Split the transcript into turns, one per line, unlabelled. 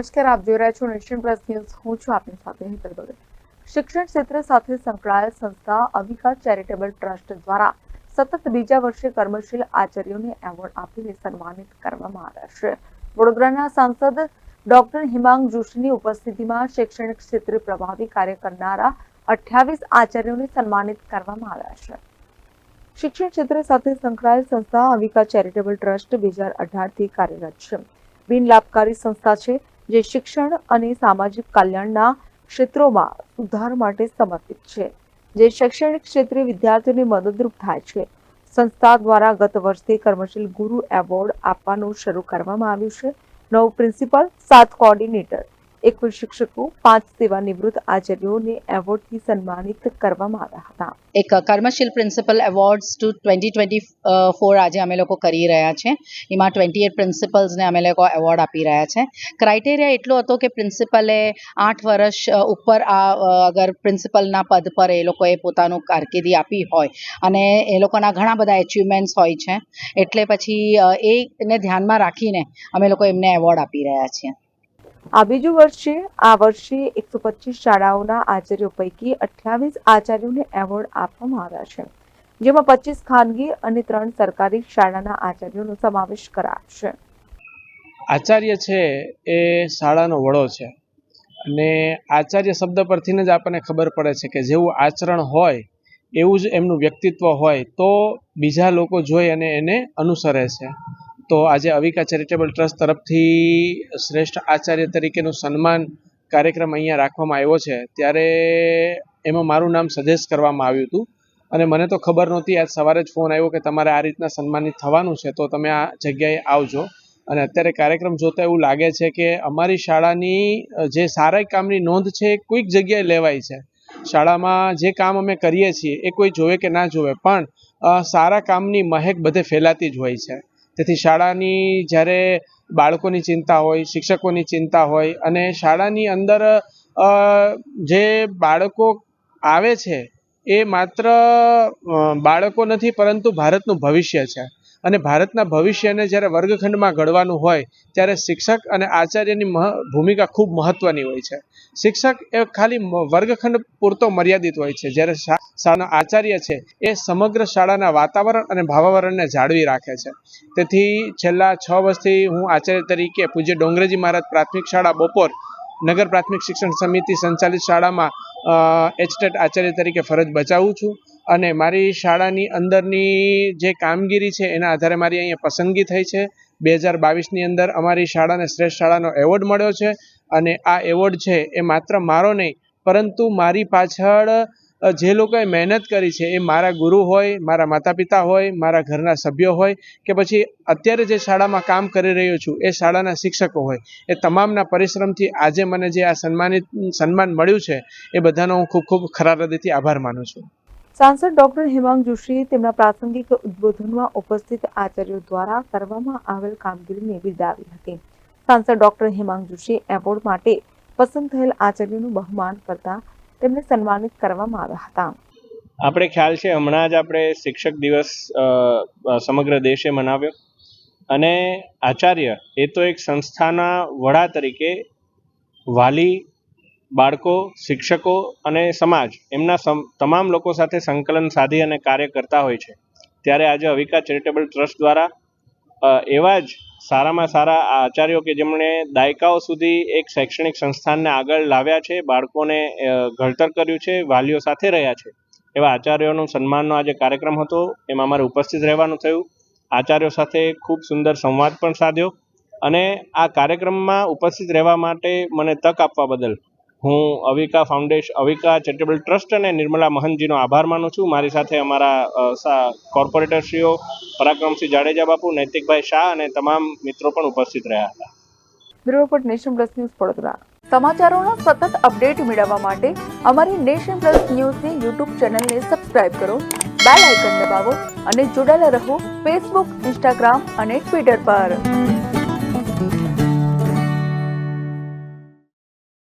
નમસ્કાર, આપ જોઈ રહ્યા છો નેશન પ્લસ ન્યૂઝ. હું છું આપની સાથે હેતલ ભગત. શિક્ષણ ક્ષેત્ર સાથે સંકળાયેલ સંસ્થા અવિકા ચેરિટેબલ ટ્રસ્ટ દ્વારા સતત બીજા વર્ષે કર્મશીલ આચાર્યોને એવોર્ડ આપીને સન્માનિત કરવામાં આવ્યા છે. વડોદરાના સાંસદ ડોક્ટર હિમાંગ જોશીની ઉપસ્થિતિમાં શૈક્ષણિક ક્ષેત્રે પ્રભાવી કાર્ય કરનારા અઠ્યાવીસ આચાર્યોને સન્માનિત કરવામાં આવ્યા છે. શિક્ષણ ક્ષેત્ર સાથે સંકળાયેલ સંસ્થા અવિકા ચેરિટેબલ ટ્રસ્ટ બે હજાર અઢારથી કાર્યરત છે. બિન લાભકારી સંસ્થા છે. જે શિક્ષણ અને સામાજિક કલ્યાણના ક્ષેત્રોમાં સુધાર માટે સમર્પિત છે. જે શૈક્ષણિક ક્ષેત્રે વિદ્યાર્થીઓને મદદરૂપ થાય છે. સંસ્થા દ્વારા ગત વર્ષથી કર્મશીલ ગુરુ એવોર્ડ આપવાનું શરૂ કરવામાં આવ્યું છે. નવ પ્રિન્સિપલ, સાત કોઓર્ડિનેટર. એકવીસ શિક્ષકો પાંચ સેવા નિવૃત્ત આચાર્યોને એવોર્ડથી સન્માનિત કરવામાં આવ્યા હતા.
એક કર્મશીલ principal awards two twenty twenty four આજે અમે લોકો કરી રહ્યા છે. એમાં ટ્વેન્ટી એટ પ્રિન્સિપલ્સને અમે લોકો એવોર્ડ આપી રહ્યા છે. ક્રાઇટેરિયા એટલો હતો કે પ્રિન્સિપલે આઠ વર્ષ ઉપર આ અગર પ્રિન્સિપલના પદ પર એ લોકોએ પોતાનું કારકિર્દી આપી હોય અને એ લોકોના ઘણા બધા એચિવમેન્ટ્સ હોય છે. એટલે પછી એને ધ્યાનમાં રાખીને અમે લોકો એમને એવોર્ડ આપી રહ્યા છીએ.
આ બીજું વર્ષ, આ વર્ષે એકસો પચીસ શાળાઓના આચાર્યો પૈકી અઠ્યાવીસ આચાર્યોને એવોર્ડ આપવામાં આવ્યા છે. જેમાં પચીસ ખાનગી અને ત્રણ સરકારી શાળાના આચાર્યોનો સમાવેશ કરાયો છે
આચાર્ય છે એ શાળાનો વડો છે. અને આચાર્ય શબ્દ પરથી જ આપણને ખબર પડે છે કે જેવું આચરણ હોય, એવું જ એમનું વ્યક્તિત્વ હોય, તો બીજા લોકો જોઈ અને એને અનુસરે છે. તો આજે અવિકા ચેરિટેબલ ટ્રસ્ટ તરફથી શ્રેષ્ઠ આચાર્ય તરીકેનું સન્માન કાર્યક્રમ અહીંયા રાખવામાં આવ્યો છે. ત્યારે એમાં મારું નામ સજેસ્ટ કરવામાં આવ્યું હતું. અને મને તો ખબર નહોતી, આજ સવારે જ ફોન આવ્યો કે તમારે આ રીતના સન્માનિત થવાનું છે. તો તમે આ જગ્યાએ આવજો. અને અત્યારે કાર્યક્રમ જોતા એવું લાગે છે કે અમારી શાળાની જે સારા કામની નોંધ છે એ કોઈક જગ્યાએ લેવાય છે. શાળામાં જે કામ અમે કરીએ છીએ એ કોઈ જોવે કે ના જોવે, પણ સારા કામની મહેક બધે ફેલાતી જ હોય છે. તેથી શાળાની જ્યારે બાળકોની ચિંતા હોય, શિક્ષકોની ચિંતા હોય અને શાળાની અંદર જે બાળકો આવે છે, એ માત્ર બાળકો નથી, પરંતુ ભારતનું ભવિષ્ય છે. અને ભારતના ભવિષ્યને જ્યારે વર્ગખંડમાં ઘડવાનું હોય, ત્યારે શિક્ષક અને આચાર્યની ભૂમિકા ખૂબ મહત્વની હોય છે. શિક્ષક એ ખાલી વર્ગખંડ પૂરતો મર્યાદિત હોય છે. જ્યારે શાળાના આચાર્ય છે, એ સમગ્ર શાળાના વાતાવરણ અને ભાવાવરણને જાળવી રાખે છે. તેથી છેલ્લા છ વર્ષથી હું આચાર્ય તરીકે પૂજ્ય ડોંગરેજી મહારાજ પ્રાથમિક શાળા બપોર નગર પ્રાથમિક શિક્ષણ સમિતિ સંચાલિત શાળામાં એચટેટ આચાર્ય તરીકે ફરજ બજાવું છું. અને મારી શાળાની અંદરની જે કામગીરી છે, એના આધારે મારી અહીંયા પસંદગી થઈ છે. બે હજાર બાવીસની અંદર અમારી શાળાને શ્રેષ્ઠ શાળાનો એવોર્ડ મળ્યો છે અને આ એવોર્ડ છે એ માત્ર મારો નહીં, પરંતુ મારી પાછળ જે લોકોએ મહેનત કરી છે એ મારા ગુરુ હોય, મારા માતા પિતા હોય, મારા ઘરના સભ્યો હોય કે પછી અત્યારે જે શાળામાં કામ કરી રહ્યો છું એ શાળાના શિક્ષકો હોય, એ તમામના પરિશ્રમથી આજે મને જે આ સન્માનિત, સન્માન મળ્યું છે એ બધાનો હું ખૂબ ખૂબ ખરા હૃદયથી આભાર માનું છું.
સાંસદ ડોક્ટર હિમાંગ જોશીએ તેમના પ્રાસંગિક ઉદ્બોધનમાં ઉપસ્થિત આચાર્યો દ્વારા કરવામાં આવેલ કામગીરીને બિરદાવી હતી. સાંસદ ડોક્ટર હિમાંગ જોશી એવોર્ડ માટે પસંદ થયેલ આચાર્યોનું બહુમાન કરતા તેમને સન્માનિત કરવામાં આવ્યા હતા.
આપણે ખ્યાલ છે, હમણાં જ આપણે શિક્ષક દિવસ સમગ્ર દેશે મનાવ્યો. અને આચાર્ય એ તો એક સંસ્થાના વડા તરીકે વાલી બાળકો, શિક્ષકો અને સમાજ એમના તમામ લોકો સાથે સંકલન સાધી અને કાર્ય કરતા હોય છે. ત્યારે આજે અવિકા ચેરિટેબલ ટ્રસ્ટ દ્વારા એવા જ સારામાં સારા આ આચાર્યો કે જેમણે દાયકાઓ સુધી એક શૈક્ષણિક સંસ્થાનને આગળ લાવ્યા છે, બાળકોને ઘડતર કર્યું છે, વાલીઓ સાથે રહ્યા છે. એવા આચાર્યોનું સન્માનનો આજે કાર્યક્રમ હતો. એમાં અમારે ઉપસ્થિત રહેવાનું થયું. આચાર્યો સાથે ખૂબ સુંદર સંવાદ પણ સાધ્યો. અને આ કાર્યક્રમમાં ઉપસ્થિત રહેવા માટે મને તક આપવા બદલ હું Avika foundation Avika charitable trust અને નિર્મલા મહંતજીનો આભાર માનું છું. મારી સાથે અમારા કોર્પોરેટરશ્રીઓ પરાક્રમસિંહ જાડેજા બાપુ, નૈતિકભાઈ શાહ અને તમામ મિત્રો પણ ઉપસ્થિત રહ્યા હતા.
Bureau Nation Plus news Vadodara. સમાચારોના સતત અપડેટ મેળવવા માટે અમારી નેશન પ્લસ ન્યૂઝની યુટ્યુબ ચેનલને સબસ્ક્રાઇબ કરો, બેલ આઇકન દબાવો અને જોડાયેલા રહો ફેસબુક, ઇન્સ્ટાગ્રામ અને ટ્વિટર પર.